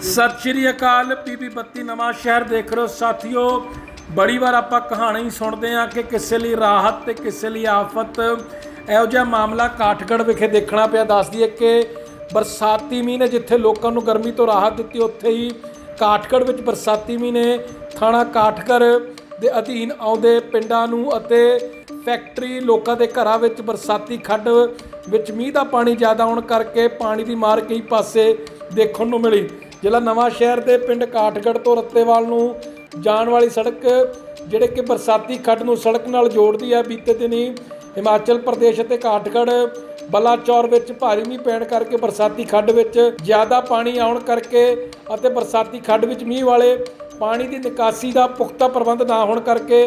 ਸਤਿ ਸ਼੍ਰੀ ਅਕਾਲ, ਪੀਪੀ ਬੱਤੀ ਨਵਾਂ ਸ਼ਹਿਰ ਦੇਖ ਰਹੇ ਹੋ ਸਾਥੀਓ। ਬੜੀ ਵਾਰ ਆਪਾਂ ਕਹਾਣੀ ਸੁਣਦੇ ਹਾਂ ਕਿ ਕਿਸੇ ਲਈ ਰਾਹਤ ਤੇ ਕਿਸੇ ਲਈ ਆਫਤ। ਇਹੋ ਜਿਹਾ ਮਾਮਲਾ ਕਾਠਗੜ੍ਹ ਵਿਖੇ ਦੇਖਣਾ ਪਿਆ। ਦੱਸ ਦਈਏ ਕਿ ਬਰਸਾਤੀ ਮੀਂਹ ਨੇ ਜਿੱਥੇ ਲੋਕਾਂ ਨੂੰ ਗਰਮੀ ਤੋਂ ਰਾਹਤ ਦਿੱਤੀ, ਉੱਥੇ ਹੀ ਕਾਠਗੜ੍ਹ ਵਿੱਚ ਬਰਸਾਤੀ ਮੀਂਹ ਨੇ ਥਾਣਾ ਕਾਠਗੜ੍ਹ ਦੇ ਅਧੀਨ ਆਉਂਦੇ ਪਿੰਡਾਂ ਨੂੰ ਅਤੇ ਫੈਕਟਰੀ ਲੋਕਾਂ ਦੇ ਘਰਾਂ ਵਿੱਚ ਬਰਸਾਤੀ ਖੱਡ ਵਿੱਚ ਮੀਂਹ ਦਾ ਪਾਣੀ ਜ਼ਿਆਦਾ ਆਉਣ ਕਰਕੇ ਪਾਣੀ ਦੀ ਮਾਰ ਕਈ ਪਾਸੇ ਦੇਖਣ ਨੂੰ ਮਿਲੀ। ਜ਼ਿਲ੍ਹਾ ਨਵਾਂ ਸ਼ਹਿਰ ਦੇ ਪਿੰਡ ਕਾਠਗੜ੍ਹ ਤੋਂ ਰੱਤੇਵਾਲ ਨੂੰ ਜਾਣ ਵਾਲੀ ਸੜਕ, ਜਿਹੜੇ ਕਿ ਬਰਸਾਤੀ ਖੱਡ ਨੂੰ ਸੜਕ ਨਾਲ ਜੋੜਦੀ ਹੈ, ਬੀਤੇ ਦਿਨੀ ਹਿਮਾਚਲ ਪ੍ਰਦੇਸ਼ ਅਤੇ ਕਾਠਗੜ੍ਹ ਬਲਾਚੌਰ ਵਿੱਚ ਭਾਰੀ ਮੀਂਹ ਪੈਣ ਕਰਕੇ ਬਰਸਾਤੀ ਖੱਡ ਵਿੱਚ ਜ਼ਿਆਦਾ ਪਾਣੀ ਆਉਣ ਕਰਕੇ ਅਤੇ ਬਰਸਾਤੀ ਖੱਡ ਵਿੱਚ ਮੀਂਹ ਵਾਲੇ ਪਾਣੀ ਦੀ ਨਿਕਾਸੀ ਦਾ ਪੁਖਤਾ ਪ੍ਰਬੰਧ ਨਾ ਹੋਣ ਕਰਕੇ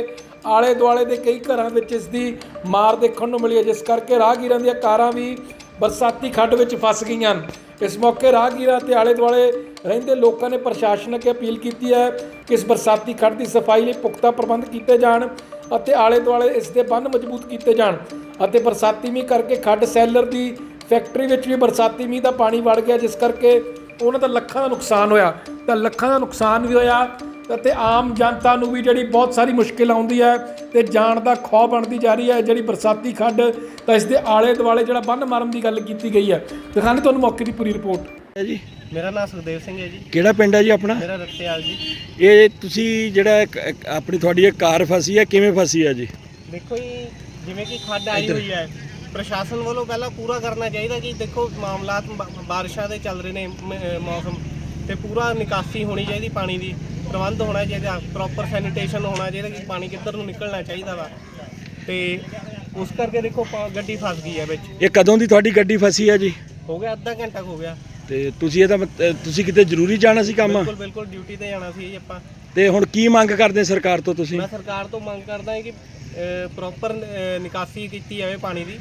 ਆਲੇ ਦੁਆਲੇ ਦੇ ਕਈ ਘਰਾਂ ਵਿੱਚ ਇਸ ਦੀ ਮਾਰ ਦੇਖਣ ਨੂੰ ਮਿਲੀ ਹੈ। ਜਿਸ ਕਰਕੇ ਰਾਹਗੀਰਾਂ ਦੀਆਂ ਕਾਰਾਂ ਵੀ ਬਰਸਾਤੀ ਖੱਡ ਵਿੱਚ ਫਸ ਗਈਆਂ ਹਨ। ਇਸ ਮੌਕੇ ਰਾਹਗੀਰਾਂ ਤੇ ਆਲੇ ਦੁਆਲੇ ਰਹਿੰਦੇ ਲੋਕਾਂ ਨੇ ਪ੍ਰਸ਼ਾਸਨ ਅੱਗੇ ਅਪੀਲ ਕੀਤੀ ਹੈ ਕਿ ਇਸ ਬਰਸਾਤੀ ਖੱਡ ਦੀ ਸਫ਼ਾਈ ਲਈ ਪੁਖਤਾ ਪ੍ਰਬੰਧ ਕੀਤੇ ਜਾਣ ਅਤੇ ਆਲੇ ਦੁਆਲੇ ਇਸ ਦੇ ਬੰਨ ਮਜ਼ਬੂਤ ਕੀਤੇ ਜਾਣ ਅਤੇ ਬਰਸਾਤੀ ਮੀਂਹ ਕਰਕੇ ਖੱਡ ਸੈਲਰ ਦੀ ਫੈਕਟਰੀ ਵਿੱਚ ਵੀ ਬਰਸਾਤੀ ਮੀਂਹ ਦਾ ਪਾਣੀ ਵੜ ਗਿਆ, ਜਿਸ ਕਰਕੇ ਉਹਨਾਂ ਦਾ ਲੱਖਾਂ ਦਾ ਨੁਕਸਾਨ ਹੋਇਆ। ਤਾਂ ਲੱਖਾਂ ਦਾ ਨੁਕਸਾਨ ਵੀ ਹੋਇਆ ਅਤੇ ਆਮ ਜਨਤਾ ਨੂੰ ਵੀ ਜਿਹੜੀ ਬਹੁਤ ਸਾਰੀ ਮੁਸ਼ਕਿਲ ਆਉਂਦੀ ਹੈ ਤੇ ਜਾਣ ਦਾ ਖੌਅ ਬਣਦੀ ਜਾ ਰਹੀ ਹੈ ਜਿਹੜੀ ਬਰਸਾਤੀ ਖੱਡ ਤਾਂ ਇਸ ਦੇ ਆਲੇ ਦੁਆਲੇ ਜਿਹੜਾ ਬੰਨ ਮਾਰਨ ਦੀ ਗੱਲ ਕੀਤੀ ਗਈ ਹੈ। ਦਿਖਾਣੇ ਤੁਹਾਨੂੰ ਮੌਕੇ ਦੀ ਪੂਰੀ ਰਿਪੋਰਟ। ਹੈ ਜੀ। ਮੇਰਾ ਨਾਮ ਸੁਖਦੇਵ ਸਿੰਘ ਹੈ ਜੀ। ਕਿਹੜਾ ਪਿੰਡ ਹੈ ਜੀ ਆਪਣਾ? ਮੇਰਾ ਰੱਤੇਵਾਲ ਜੀ। ਇਹ ਤੁਸੀਂ ਜਿਹੜਾ ਆਪਣੀ ਤੁਹਾਡੀ ਇਹ ਕਾਰ ਫਸੀ ਹੈ ਕਿਵੇਂ ਫਸੀ ਹੈ ਜੀ? ਦੇਖੋ ਜੀ ਜਿਵੇਂ ਕਿ ਖੱਡ ਆਈ ਹੋਈ ਹੈ ਪ੍ਰਸ਼ਾਸਨ ਵੱਲੋਂ ਪਹਿਲਾਂ ਪੂਰਾ ਕਰਨਾ ਚਾਹੀਦਾ ਕਿ ਦੇਖੋ ਮਾਮਲਾਤ ਬਾਰਿਸ਼ਾਂ ਦੇ ਚੱਲ ਰਹੇ ਨੇ ਮੌਸਮ ਤੇ ਪੂਰਾ ਨਿਕਾਸੀ ਹੋਣੀ ਚਾਹੀਦੀ ਪਾਣੀ ਦੀ। ਪ੍ਰਬੰਧ ਹੋਣਾ ਚਾਹੀਦਾ ਪ੍ਰੋਪਰ ਸੈਨੀਟੇਸ਼ਨ ਹੋਣਾ ਚਾਹੀਦਾ ਕਿ ਪਾਣੀ ਕਿੱਧਰ ਨੂੰ ਨਿਕਲਣਾ ਚਾਹੀਦਾ ਵਾ। ਤੇ ਉਸ ਕਰਕੇ ਦੇਖੋ ਪਾ- ਗੱਡੀ ਫਸ ਗਈ ਹੈ ਵਿੱਚ। ਇਹ ਕਦੋਂ ਦੀ ਤੁਹਾਡੀ ਗੱਡੀ ਫਸੀ ਹੈ ਜੀ? ਹੋ ਗਿਆ ਅੱਧਾ ਘੰਟਾ ਕੁ ਹੋ ਗਿਆ। ਤੇ ਤੁਸੀਂ ਇਹਦਾ ਮਤ- ਅਹ ਤੁਸੀਂ ਕਿਤੇ ਜ਼ਰੂਰੀ ਜਾਣਾ ਸੀ ਕੰਮ? ਬਿਲਕੁਲ ਬਿਲਕੁਲ ਡਿਊਟੀ ਤੇ ਜਾਣਾ ਸੀ ਜੀ ਆਪਾਂ। ਤੇ ਹੁਣ ਕੀ ਮੰਗ ਕਰਦੇ ਸਰਕਾਰ ਤੋਂ ਤੁਸੀਂ? ਮੈਂ ਸਰਕਾਰ ਤੋਂ ਮੰਗ ਕਰਦਾ ਹਾਂ ਕਿ ਪ੍ਰੋਪਰ ਨਿਕਾਸੀ ਕੀਤੀ ਜਾਵੇ ਪਾਣੀ ਦੀ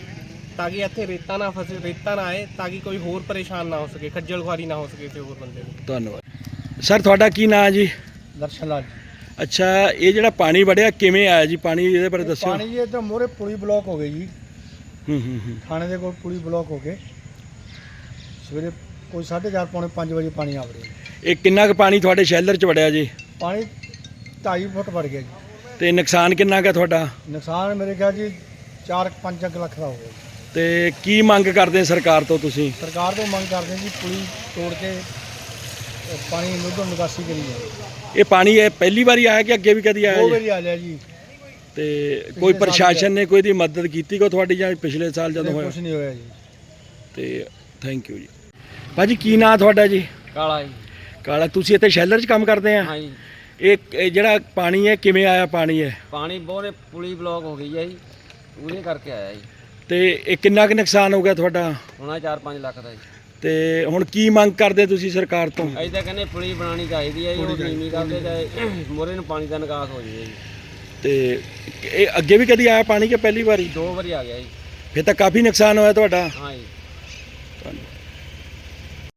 ਤਾਂ ਕਿ ਇੱਥੇ ਰੇਤਾ ਨਾ ਫਸੇ ਰੇਤਾ ਨਾ ਆਏ ਤਾਂ ਕਿ ਕੋਈ ਹੋਰ ਪਰੇਸ਼ਾਨ ਨਾ ਹੋ ਸਕੇ ਖੱਜਲ ਖੁਆਰੀ ਨਾ ਹੋ ਸਕੇ ਕਿਸੇ ਹੋਰ ਬੰਦੇ ਨੂੰ। ਧੰਨਵਾਦ। ਸਰ ਤੁਹਾਡਾ ਕੀ ਨਾਮ ਹੈ ਜੀ? ਦਰਸ਼ਨ ਲਾਲ ਅੱਛਾ ਇਹ ਜਿਹੜਾ ਪਾਣੀ ਵੜਿਆ ਕਿਵੇਂ ਆਇਆ ਜੀ? ਪਾਣੀ ਇਹਦੇ ਬਾਰੇ ਦੱਸਿਓ। ਪਾਣੀ ਜੀ ਇੱਧਰ ਮੋਰੇ ਪੁਲੀ ਬਲੌਕ ਹੋ ਗਈ ਜੀ। ਹੂੰ ਹੂੰ ਹੂੰ। ਥਾਣੇ ਦੇ ਕੋਲ ਪੁਲੀ ਬਲੌਕ ਹੋ ਕੇ ਸਵੇਰੇ ਕੋਈ 4:30 ਪੌਣੇ 5 ਵਜੇ ਪਾਣੀ ਆ ਵੜਿਆ ਇਹ ਕਿੰਨਾ ਕੁ ਪਾਣੀ ਤੁਹਾਡੇ ਸ਼ੈਲਰ 'ਚ ਵੜਿਆ ਜੀ? ਪਾਣੀ 2.5 ਫੁੱਟ ਵੜ ਗਿਆ ਜੀ। ਤੇ ਨੁਕਸਾਨ ਕਿੰਨਾ ਕੁ ਤੁਹਾਡਾ? ਨੁਕਸਾਨ ਮੇਰੇ ਖਿਆਲ ਜੀ 4-5 ਲੱਖ ਦਾ ਹੋ ਗਿਆ ਜੀ। ਤੇ ਕੀ ਮੰਗ ਕਰਦੇ ਸਰਕਾਰ ਤੋਂ ਤੁਸੀਂ? ਸਰਕਾਰ ਤੋਂ ਮੰਗ ਕਰਦੇ ਜੀ ਪੁਲੀ ਤੋੜ ਕੇ ਪਾਣੀ ਨੁੱਧਰ ਨਿਕਾਸੀ ਕਰੀ ਜਾਵੇ ਇਹ ਪਾਣੀ ਇਹ ਪਹਿਲੀ ਵਾਰੀ ਆਇਆ ਕਿ ਅੱਗੇ ਵੀ ਕਦੀ ਆਇਆ ਦੋ ਜੀ? ਵਾਰੀ ਆ ਲਿਆ ਜੀ। ਤੇ ਕੋਈ ਸਾਲ ਪ੍ਰਸ਼ਾਸਨ ਨੇ ਕੋਈ ਦੀ ਮਦਦ ਕੀਤੀ ਕੋ ਤੁਹਾਡੀ ਜਾਂ ਪਿਛਲੇ ਸਾਲ ਜਦੋਂ ਹੋਇਆ? ਕੁਝ ਨਹੀਂ ਹੋਇਆ ਜੀ। ਤੇ ਥੈਂਕ ਯੂ ਜੀ। ਭਾਜੀ ਕੀ ਨਾਂ ਤੁਹਾਡਾ ਜੀ? ਕਾਲਾ ਜੀ। ਕਾਲਾ ਤੁਸੀਂ ਇੱਥੇ ਸ਼ੈਲਰ 'ਚ ਕੰਮ ਕਰਦੇ ਆ? ਹਾਂਜੀ। ਇਹ ਇਹ ਜਿਹੜਾ ਪਾਣੀ ਹੈ ਕਿਵੇਂ ਆਇਆ ਪਾਣੀ ਹੈ? ਪਾਣੀ ਬੋਰੇ ਪੁਲੀ ਬਲੌਕ ਹੋ ਗਈ ਹੈ ਜੀ। ਉਹਦੇ ਕਰਕੇ ਆਇਆ ਜੀ। ਤੇ ਇਹ ਕਿੰਨਾ ਕੁ ਨੁਕਸਾਨ ਹੋ ਗਿਆ ਤੁਹਾਡਾ? ਹੁਣਾ 4-5 ਲੱਖ ਦਾ ਜੀ। ਤੇ ਹੁਣ ਕੀ ਮੰਗ ਕਰਦੇ ਤੁਸੀਂ ਸਰਕਾਰ ਤੋਂ? ਅਸੀਂ ਤਾਂ ਕਹਿੰਦੇ ਪੁਲੀ ਬਣਾਉਣੀ ਚਾਹੀਦੀ ਹੈ ਜੀ ਉਹ ਨੀਵੀਂ ਕਰਦੇ ਜਾਏ ਮੋਰੇ ਨੂੰ ਪਾਣੀ ਦਾ ਨਿਕਾਸ ਹੋ ਜਾਵੇ ਜੀ। ਤੇ ਇਹ ਅੱਗੇ ਵੀ ਕਦੀ ਆਇਆ ਪਾਣੀ ਕਿ ਪਹਿਲੀ ਵਾਰੀ? ਦੋ ਵਾਰੀ ਆ ਗਿਆ ਜੀ। ਫਿਰ ਤਾਂ ਕਾਫੀ ਨੁਕਸਾਨ ਹੋਇਆ ਤੁਹਾਡਾ। ਹਾਂ ਜੀ।